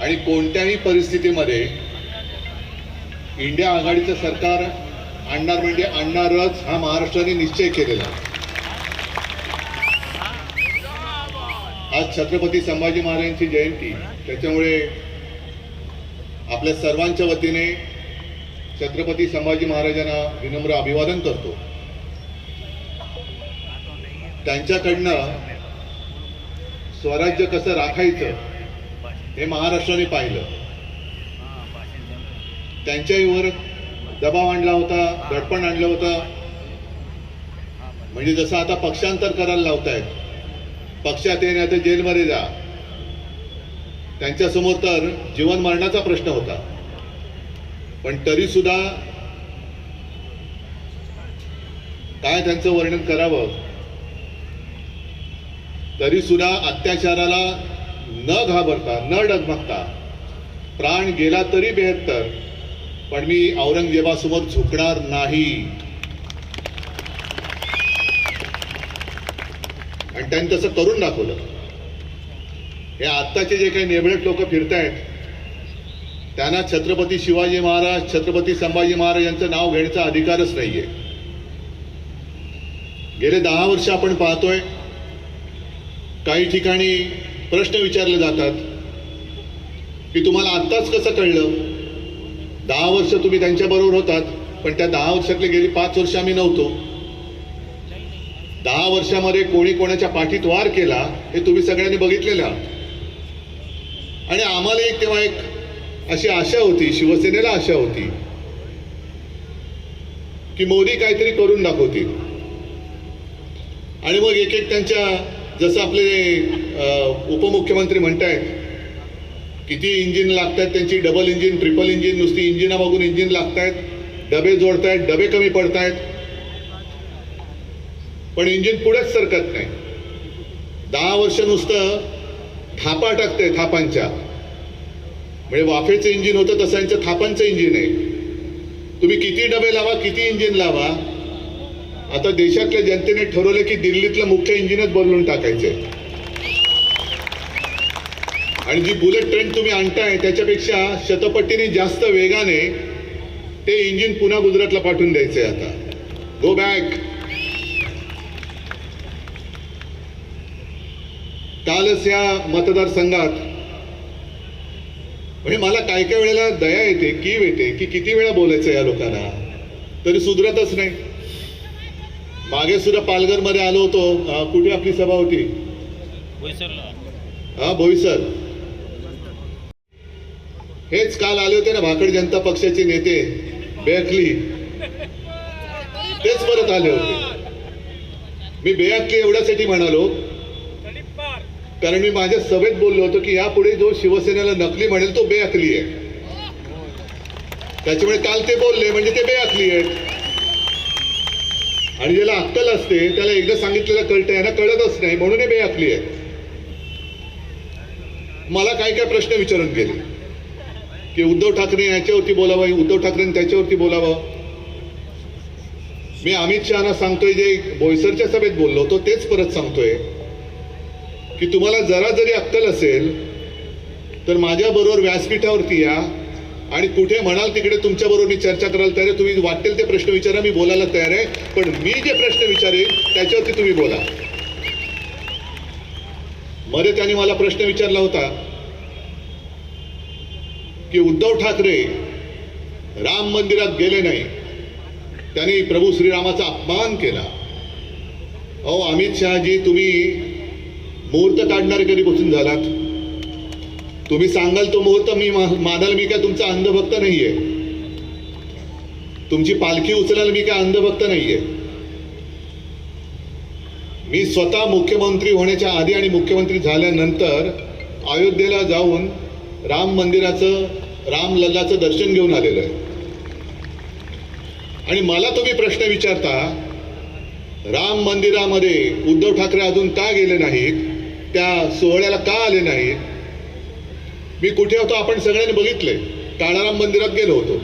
आणि कोणत्याही परिस्थितीमध्ये इंडिया आघाडीचं सरकार आणणार म्हणजे आणणारच हा महाराष्ट्राने निश्चय केलेला आज छत्रपती संभाजी महाराजांची जयंती त्याच्यामुळे आपल्या सर्वांच्या वतीने छत्रपती संभाजी महाराजांना विनम्र अभिवादन करतो. त्यांच्याकडनं स्वराज्य कसं राखायचं हे महाराष्ट्राने पाहिलं. त्यांच्यावर दबाव आणला होता दडपण आणलं होतं. म्हणजे जसं आता पक्षांतर करायला लावतायत पक्षात ये आता तर जेलमध्ये जा. त्यांच्यासमोर तर जीवन मरणाचा प्रश्न होता. पण तरी सुद्धा काय त्यांचं वर्णन करावं? तरीसुद्धा अत्याचाराला न घाबरता न डगमगता प्राण गेला तरी बेहत्तर पण मी औरंगजेबासमोर झुकणार नाही. आणि त्यांनी तसं करून दाखवलं. हे आत्ताचे जे काही नेबळेट लोक फिरतायत त्यांना छत्रपती शिवाजी महाराज छत्रपती संभाजी महाराज यांचं नाव घेण्याचा अधिकारच नाहीये. गेले दहा वर्ष आपण पाहतोय काही ठिकाणी प्रश्न विचारले जातात की तुम्हाला आत्ताच कसं कळलं? दहा वर्ष तुम्ही त्यांच्याबरोबर होतात पण त्या दहा वर्षातले गेली पाच वर्ष आम्ही नव्हतो. दहा वर्षामध्ये कोणी कोणाच्या पाठीत वार केला हे तुम्ही सगळ्यांनी बघितलेलं. आहात आणि आम्हाला एक तेव्हा एक अशी आशा होती शिवसेनेला आशा होती की मोदी काहीतरी करून दाखवतील. आणि मग एक एक त्यांच्या जसं आपले उपमुख्यमंत्री उपमुख्यमंत्री म्हणतायत किती इंजिन लागतात त्यांची डबल इंजिन ट्रिपल इंजिन नुसती इंजिना इंजिन इंजिन लागतायत डबे जोडतायत डबे कमी पडतायत. पण इंजिन पुढेच सरकत नाही. दहा वर्ष नुसतं थापा टाकतंय थापांच्या. म्हणजे वाफेचं इंजिन होतं तसं यांचं थापांचं इंजिन आहे. तुम्ही किती डबे लावा किती इंजिन लावा आता देशातल्या जनतेने ठरवलं की दिल्लीतलं मुख्य इंजिनच बदलून टाकायचे. आणि जी बुलेट ट्रेन तुम्ही आणताय त्याच्यापेक्षा शतपट्टीने जास्त वेगाने ते इंजिन पुन्हा गुजरातला पाठवून द्यायचंय आता. गो बॅक कालच या मतदारसंघात म्हणजे मला काय काय वेळेला दया येते कीव येते की किती वेळा बोलायचं या लोकांना. तरी सुधरतच नाही. मागे सुद्धा पालघरमध्ये आलो होतो. कुठे आपली सभा होती? हा बोईसर हेच काल आले होते ना भाकड जनता पक्षाचे नेते बेअकली. तेच परत आले होते. मी बेअकली एवढ्यासाठी म्हणालो कारण मी माझ्या सभेत बोललो होतो की यापुढे जो शिवसेनेला नकली म्हणेल तो बेअकली आहे. त्याच्यामुळे काल ते बोलले म्हणजे ते बेअकली आहेत. आणि ज्याला अक्कल असते त्याला एकदा सांगितलेलं कळतं यांना कळतच नाही म्हणून हे बेअकली आहे. मला काय काय प्रश्न विचारून गेले? की उद्धव ठाकरे याच्यावरती बोलावं उद्धव ठाकरे त्याच्यावरती बोलावं? मी अमित शहाना सांगतोय जे बोईसरच्या सभेत बोललो होतो तेच परत सांगतोय. की तुम्हाला जरा जरी अक्कल असेल तर माझ्या बरोबर व्यासपीठावरती या. आणि कुठे म्हणाल तिकडे तुमच्या बरोबर मी चर्चा करायला तयार आहे. तुम्ही वाटेल ते प्रश्न विचारा मी बोलायला तयार आहे. पण मी जे प्रश्न विचारेन त्याच्यावरती तुम्ही बोला. मध्ये त्यांनी मला प्रश्न विचारला होता की उद्धव ठाकरे राम मंदिरात गेले नाही. त्यांनी प्रभू श्रीरामाचा अपमान केला. अहो अमित शहाजी तुम्ही मुहूर्त काढणारे कधीपासून झालात? तुम्ही सांगाल तो मुहूर्त मी मा- मानाल मी काय तुमचा अंधभक्त नाहीये. तुमची पालखी उचलाल मी काय अंधभक्त नाहीये. मी स्वतः मुख्यमंत्री होण्याच्या आधी आणि मुख्यमंत्री झाल्यानंतर अयोध्येला जाऊन राम मंदिराचं राम लल्लाचं दर्शन घेऊन आलेलं आहे. आणि मला तुम्ही प्रश्न विचारता राम मंदिरामध्ये उद्धव ठाकरे अजून का गेले नाहीत? त्या सोहळ्याला का आले नाहीत? मी कुठे होतो आपण सगळ्यांनी बघितले. काळाराम मंदिरात गेलो होतो.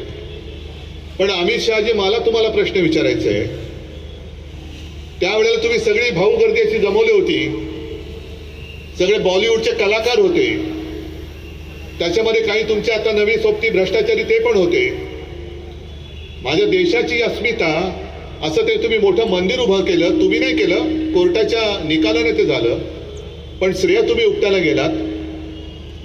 पण अमित शहाजी मला तुम्हाला प्रश्न विचारायचा आहे. त्यावेळेला तुम्ही सगळी भाऊ गर्दी अशी जमवली होती. सगळे बॉलिवूडचे कलाकार होते. त्याच्यामध्ये काही तुमचे आता नवी सोबती भ्रष्टाचारी ते पण होते. माझ्या देशाची अस्मिता असं ते तुम्ही मोठं मंदिर उभं केलं तुम्ही नाही केलं कोर्टाच्या निकालाने ते झालं. पण श्रेय तुम्ही उपटायला गेलात.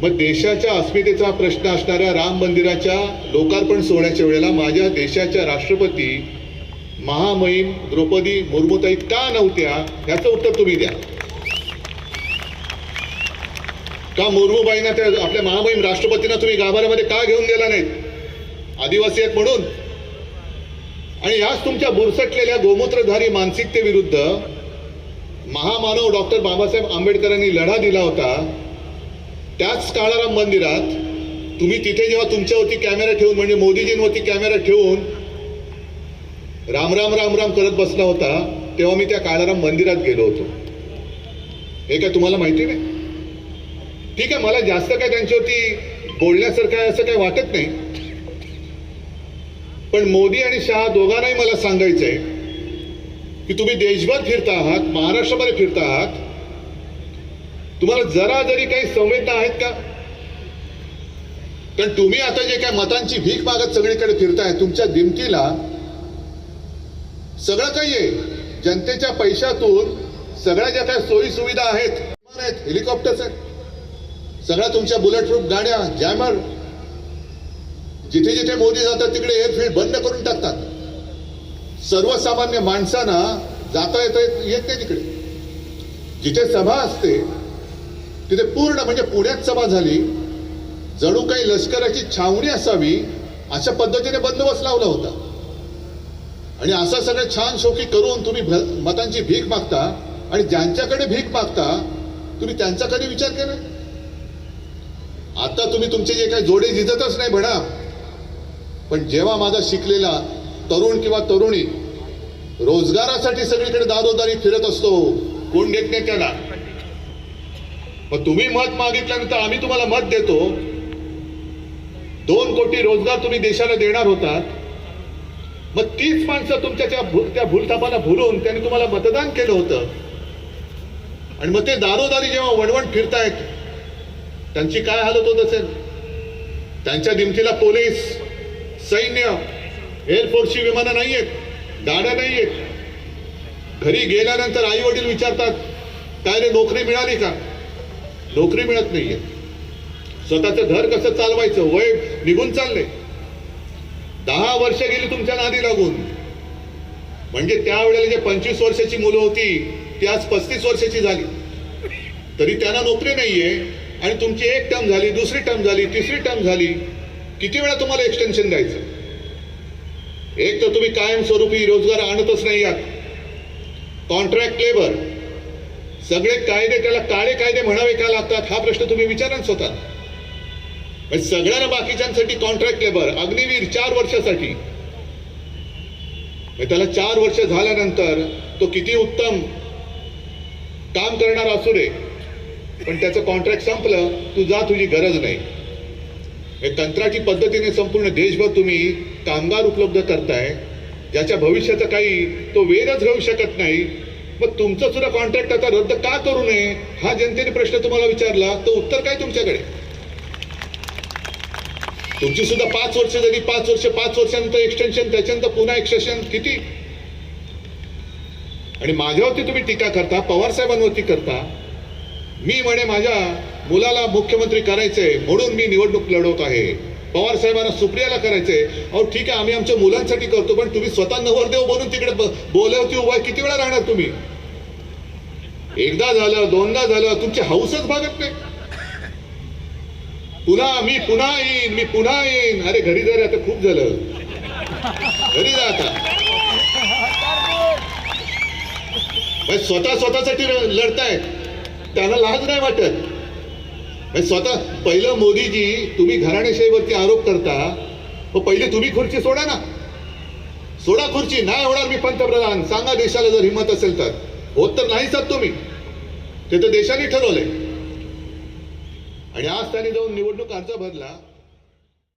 मग देशाच्या अस्मितेचा प्रश्न असणाऱ्या राम मंदिराच्या लोकार्पण सोहळ्याच्या वेळेला माझ्या देशाच्या राष्ट्रपती महामहिम द्रौपदी मुर्मूताई का नव्हत्या? याचं उत्तर तुम्ही द्या. का मुर्मूबाईंना त्या आपल्या महामहिम राष्ट्रपतींना तुम्ही गाभाऱ्यामध्ये का घेऊन गेला नाहीत? आदिवासी आहेत म्हणून. आणि याच तुमच्या बुरसटलेल्या गोमूत्रधारी मानसिकतेविरुद्ध महामानव डॉक्टर बाबासाहेब आंबेडकरांनी लढा दिला होता. त्याच काळाराम मंदिरात तुम्ही तिथे जेव्हा तुमच्यावरती कॅमेरा ठेवून म्हणजे मोदीजींवरती कॅमेरा ठेवून राम राम राम राम करत बसला होता तेव्हा मी त्या काळाराम मंदिरात गेलो होतो. हे काय तुम्हाला माहिती नाही? ठीक आहे मला जास्त काय त्यांच्यावरती बोलण्यासारखं आहे असं काही वाटत नाही. पण मोदी आणि शहा दोघांनाही मला सांगायचं आहे की तुम्ही देशभर फिरता आहात महाराष्ट्रामध्ये फिरता आहात तुम्हाला जरा जरी काही संवेदना आहेत का? कारण तुम्ही आता जे काय मतांची भीक मागत सगळीकडे फिरताय तुमच्या दिमतीला सगळं काही आहे. जनतेच्या पैशातून सगळ्या ज्या काही सोयी सुविधा आहेत आहेत हेलिकॉप्टर्स आहेत सगळ्या तुमच्या बुलेट प्रूफ गाड्या जॅमर जिथे जिथे मोदी जातात तिकडे एअरफील्ड बंद करून टाकतात. सर्वसामान्य माणसांना जाता येता येत येत नाही तिकडे. जिथे सभा असते तिथे पूर्ण म्हणजे पुण्यात सभा झाली. जणू काही लष्कराची छावणी असावी अशा पद्धतीने बंदोबस्त लावला होता. आणि असं सगळं छान शोकी करून तुम्ही भ- मतांची भीक मागता आणि ज्यांच्याकडे भीक मागता तुम्ही त्यांचा कधी विचार केला. आता तुम्ही तुमचे जे काही जोडे जिजतच नाही म्हणा. पण जेव्हा माझा शिकलेला तरुण किंवा तरुणी रोजगारासाठी सगळीकडे दारोदारी फिरत असतो कोण घेत नाही त्याला? मग तुम्ही मत मागितल्यानंतर आम्ही तुम्हाला मत देतो. दोन कोटी रोजगार तुम्ही देशाला देणार होतात. मग तीच माणसं तुमच्या त्या त्या भूलथापाला भुलून त्यांनी तुम्हाला मतदान केलं होतं. आणि मग ते दारोदारी जेव्हा वणवण फिरतायत त्यांची काय हालत होत असेल? त्यांच्या दिमतीला पोलीस सैन्य एअरफोर्सची विमानं नाही आहेत गाड्या नाही आहेत घरी गेल्यानंतर आई वडील विचारतात काय रे नोकरी मिळाली का? नोकरी मिळत नाहीये. स्वतःचं घर कसं चालवायचं? वय निघून चाललंय. दहा वर्ष गेली तुमच्या नादी लागून. म्हणजे त्यावेळेला जे पंचवीस वर्षाची मुलं होती ती आज पस्तीस वर्षाची झाली. तरी त्यांना नोकरी नाहीये आणि तुमची एक टर्म झाली दुसरी टर्म झाली तिसरी टर्म झाली. किती वेळा तुम्हाला एक्सटेन्शन द्यायचं? एक तर तुम्ही कायमस्वरूपी रोजगार आणतच नाही आहात. कॉन्ट्रॅक्ट लेबर सगळे कायदे त्याला काळे कायदे म्हणावे का लागतात? हा प्रश्न तुम्ही विचारा स्वतः. म्हणजे सगळ्यांना बाकीच्यांसाठी कॉन्ट्रॅक्ट लेबर अग्निवीर चार वर्षासाठी. म्हणजे त्याला चार वर्ष झाल्यानंतर तो किती उत्तम काम करणार असू दे पण त्याचं कॉन्ट्रॅक्ट संपलं तू जा तुझी गरज नाही. हे कंत्राटी पद्धतीने संपूर्ण देशभर तुम्ही कामगार उपलब्ध करताय ज्याच्या भविष्याचा काही तो वेधच घेऊ शकत नाही मग तुमचं सुद्धा कॉन्ट्रॅक्ट आता रद्द का करू नये? हा जनतेने प्रश्न तुम्हाला विचारला तर उत्तर काय तुमच्याकडे? तुमची सुद्धा पाच वर्ष जरी पाच वर्ष पाच वर्षांत एक्सटेन्शन त्याच्यानंतर पुन्हा एक्सटेन्शन किती? आणि माझ्यावरती तुम्ही टीका करता पवार साहेबांवरती करता मी म्हणे माझ्या मुलाला मुख्यमंत्री करायचंय म्हणून मी निवडणूक लढवत आहे. पवार साहेबांना सुप्रियाला करायचंय. अहो ठीक आहे आम्ही आमच्या मुलांसाठी करतो पण तुम्ही स्वतः नवरदेव बनून तिकडे बोलवती बोलावती उभा किती वेळा राहणार तुम्ही? एकदा झालं दोनदा झालं तुमची हौसच भागत नाही. पुन्हा मी पुन्हा येईन मी पुन्हा येईन. अरे घरी जा रे आता खूप झालं. घरी जा आता. स्वतः स्वतःसाठी लढतायत. त्यांना लाज नाही वाटत. स्वतः पहिलं मोदीजी तुम्ही घराणेशाहीवरती आरोप करता मग पहिले तुम्ही खुर्ची सोडा ना. सोडा खुर्ची नाही होणार मी पंतप्रधान. सांगा देशाला जर हिंमत असेल तर. होत तर नाहीच सर तुम्ही. ते तर देशाने ठरवलंय. आणि आज त्याने जाऊन निवडणूक अर्ज भरला.